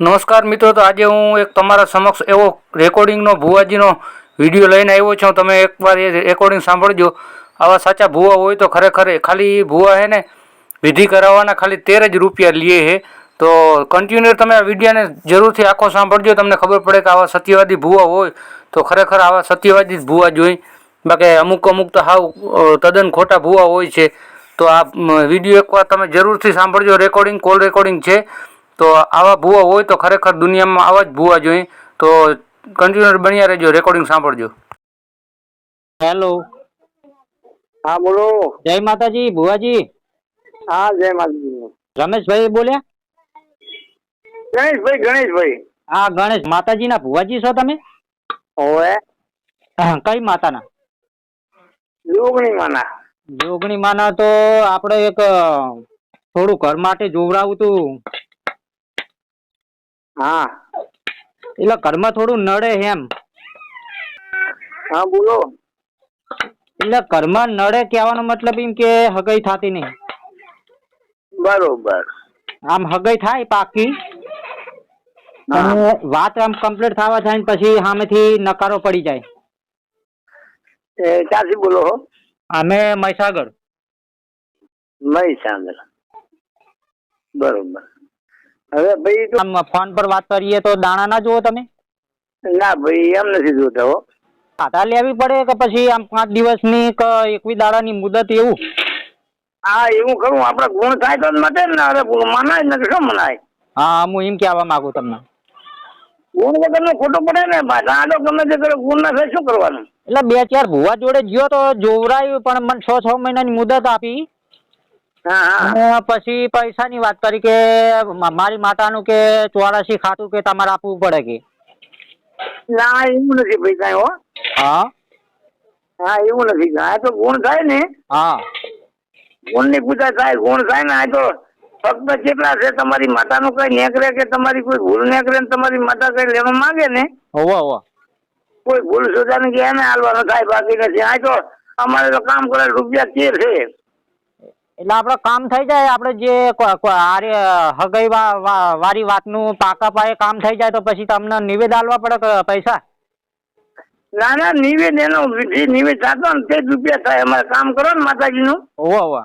નમસ્કાર મિત્રો, તો આજે હું એક તમારા સમક્ષ એવો રેકોર્ડિંગનો ભુવાજીનો વીડિયો લઈને આવ્યો છું. તમે એકવાર એ રેકોર્ડિંગ સાંભળજો. આવા સાચા ભુવા હોય તો ખરેખર ખાલી ભુવા હે ને, વિધિ કરાવવાના ખાલી તેર જ રૂપિયા લે છે તો કન્ટિન્યુ તમે આ વિડીયોને જરૂરથી આખો સાંભળજો. તમને ખબર પડે કે આવા સત્યવાદી ભુવા હોય તો ખરેખર આવા સત્યવાદી જ ભુવા જોઈ. બાકી અમુક અમુક તો હાવ તદ્દન ખોટા ભુવા હોય છે. તો આ વીડિયો એકવાર તમે જરૂરથી સાંભળજો. રેકોર્ડિંગ કોલ રેકોર્ડિંગ છે. તો આવા ભૂવા હોય તો ખરેખર દુનિયામાં આવા જ ભૂવા જોઈએ. તો કન્ટિન્યુઅર બન્યા રહેજો રેકોર્ડિંગ સાંભળજો. હેલો હા બોલો. જય માતાજી ભુવાજી. હા જય માતાજી. રમેશભાઈ બોલ્યા? ગણેશભાઈ ગણેશભાઈ. હા ગણેશ. માતાજીના ભુવાજી છો તમે? ઓએ કઈ માતાના? જોગણી માના. જોગણી માના તો આપણે એક થોડું ઘર માટે જોવડાવું તું. હા. એટલે ઘરમાં થોડું નડે એમ. હા બોલો. એટલે ઘરમાં નડે કહેવાનો મતલબ એમ કે હગાઈ થતી નહીં. બરોબર. આમ હગાઈ થાય પાકી. અને વાત આમ કમ્પ્લીટ થવા થાય ને પછી સામેથી નકારો પડી જાય. એ ક્યાંથી બોલો અમે મહીસાગર. મહીસાગર. બરોબર. હવે ભાઈ તો ફોન પર વાત કરીએ તો દાણા ના જુઓ તમે? ના ભાઈ એમ નથી જોતા હો. ખાતા લેવી પડે કે પછી આમ પાંચ દિવસની કે એકવી દાડાની મુદત એવું? હા એવું કરું. આપડે ગુણ થાય તો મતે ને અરે મનાય ને શું મનાય? હા હું એમ કહેવા માંગુ તમને. ગુણ વગર નો ખોટો પડે ને દાડો ગમે તે કરે ગુણ ના થાય શું કરવાનું? એટલે બે ચાર ભુવા જોડે ગયો તો જોવરાયું પણ મને છ છ મહિનાની મુદત આપી. અને પછી પૈસાની વાત કરી કે મારી માતાનું કે ચોરાશી ખાતું કે તમારે આપવું પડે કે? ના એવું નથી પૈસા હો. હા? હા એવું નથી. આ તો ગુણ થાય ને. હા. ગુણની પૂજા થાય ગુણ થાય ને આ તો ફક્ત કેટલા છે તમારી માતાનું કઈ નેકરે કે તમારી કોઈ ભૂલ નેકરે ને તમારી માતા કઈ લેવા માંગે ને? હોવા હોવા. કોઈ ભૂલ સુધારને કે એને હાલવાનો થાય બાકી નથી. આ તો અમારે તો કામ કરે રૂપિયા તેર છે. એટલે આપડે કામ થઈ જાય આપણે જે આરે હગાઈ વા- વા- વારી વાતનું પાકા પાયે કામ થઈ જાય તો પછી તમને નિવેદ આલવા પડે પૈસા? ના ના નિવેદ એનો જે નિવેદ થતો ને તે જ રૂપિયા થાય. અમારે કામ કરો ને માતાજીનું. નું હોવો.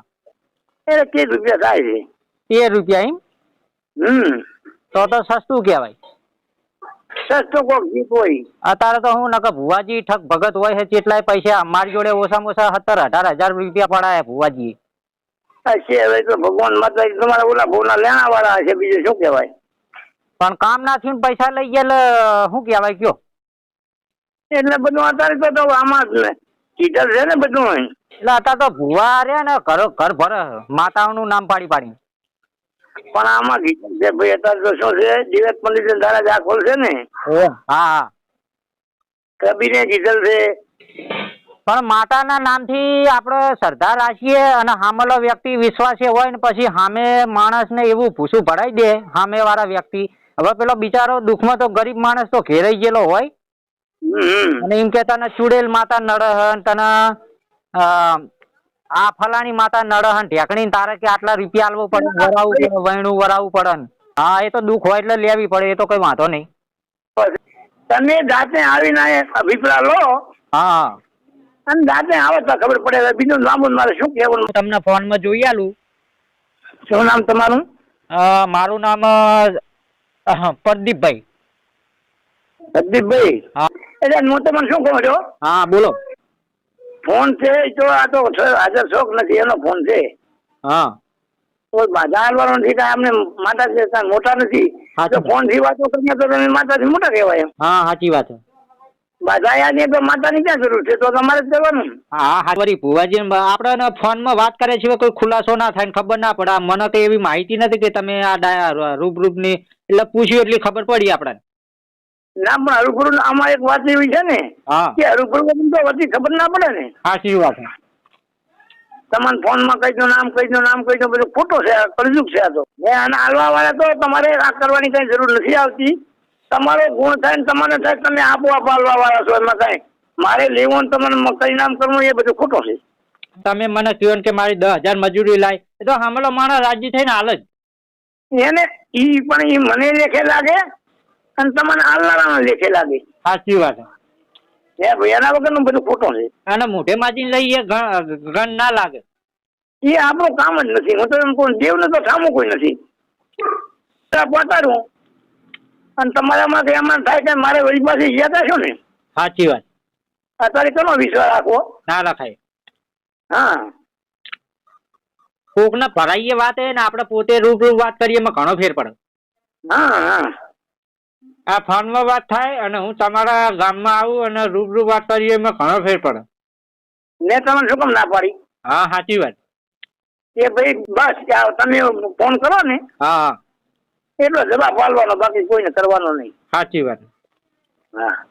એટલે તે રૂપિયા થાય છે. તેર રૂપિયા એમ? હમ. તો તો સસ્તું કહેવાય. સસ્તો કોક હોય. અત્યારે તો હું નકર ભુવાજી ઠક ભગત હોય છે કેટલાય પૈસા મારી જોડે ઓછામાં ઓછા સત્તર અઢાર હજાર રૂપિયા પડાયા ભુવાજી હશે હવે ભગવાન માતાજી તમારા ઓલા ભોના લેણા વાળા હશે બીજું શું કહેવાય? પણ કામ ના થયું પૈસા લઈ ગયા શું કહેવાય કયો? એટલે બધું અત્યારે તો તો આમાં જ ને. કીધલ છે ને બધું એટલે અત્યારે તો ભુવા રે ને ઘર ઘર ભરે માતાઓનું નામ પાડી પાડી પણ આમાં કીધલ છે ભાઈ અત્યારે તો શું છે જીવત પંડિત ધારા દાખલ છે ને. હા હા. કબીરે કીધલ છે. પણ માતાના નામથી આપણે શ્રદ્ધા રાખીએ અને સામેલો વ્યક્તિ વિશ્વાસી હોય ને પછી સામે માણસને એવું ભૂસું ભરાઈ દે હામે વાળા વ્યક્તિ. હવે પેલો બિચારો દુઃખમાં તો ગરીબ માણસ તો ઘેરાઈ ગયેલો હોય. અને એમ કે તને ચુડેલ માતા નડહન તને આ ફલાણી માતા નડહન ઢેકણી તારે કે આટલા રૂપિયા આલવો પડે? વરાવું પડે વૈણું વરાવું પડે હા એ તો દુઃખ હોય એટલે લેવી પડે એ તો કઈ વાંધો નહીં. તમે જાતે આવીને અભિપ્રાય લો. હા. અને જાતે આવે તો ખબર પડે બીજું લાંબુ મારે શું કહેવાનું? તમને ફોનમાં જોઈ આલું. શું નામ તમારું? મારું નામ પ્રદીપભાઈ. પ્રદીપભાઈ? એટલે હું તમને શું કહું છું? હા બોલો. ફોન છે તો આ તો હાજર શોખ નથી એનો ફોન છે. હા. કોઈ બાધા હાલવાનો નથી કાંઈ અમને માતા છે મોટા નથી. તો- ફોનથી વાતો કરીએ તો તમે માતા મોટા કહેવાય હા સાચી વાત છે. બાધા તો માતાની ક્યાં જરૂર છે? તો તમારે જ કરવાનું. હા હા વળી ભુવાજી આપણે ફોનમાં વાત કરે છે કોઈ ખુલાસો ના થાય ખબર ના પડે. મને તો એવી માહિતી નથી કે તમે આ ડા- રૂબરૂબની એટલે પૂછ્યું એટલી ખબર પડી આપણને. ના પણ હરુભરું આમાં એક વાત એવી છે ને કે હરુભરું તો ખબર ના પડે ને. સાચી વાત તમારે ફોનમાં કહી દો નામ કહી દો નામ કહી દો બધું ખોટો છે આ છે આ તો. ને આના હાલવા વાળા તો તમારે આ કરવાની કઈ જરૂર નથી આવતી. તમારો ગુણ થાય ને તમારે થાય તમે આપોઆપ હાલવા વાળા છો એમાં કઈ. મારે લેવું તમને કઈ નામ કરવું એ બધું ખોટો છે. તમે મને કહ્યું ને કે મારી દસ હજાર મજૂરી લાય. એ તો હમણાં માણસ રાજી થઈને હાલ જ. એને ઈ પણ ઈ મને લેખે લાગે અને તમને આલ્લારાનો લેખે લાગે. સાચી વાત એ એના વગરનું બધું ખોટું છે. અને મોઢે માજીને લઈએ ગણ ના લાગે. એ આપણું કામ જ નથી. હું તો એમ કહું દેવને તો સામું કોઈ નથી. પહોંચાડું અને તમારામાં કે એમાં થાય કે મારે પાસે ગયા છો ને. સાચી વાત. અત્યારે કોનો વિશ્વાસ રાખવો? ના રખાય. હા. કોકને ભરાઈએ વાત એ ને આપણે પોતે રૂબરૂ વાત કરીએ એમાં ઘણો ફેર પડે. હા હા. આ ફોનમાં વાત થાય અને હું તમારા ગામમાં આવું અને રૂબરૂ વાત કરીએ એમાં ઘણો ફેર પડે. મેં તમને શું કામ ના પાડી? હા સાચી વાત. એ ભાઈ બસ તમે ફોન કરો ને. હા. એટલો જવાબ આલવાનો બાકી કોઈને કરવાનો નહીં. સાચી વાત. હા.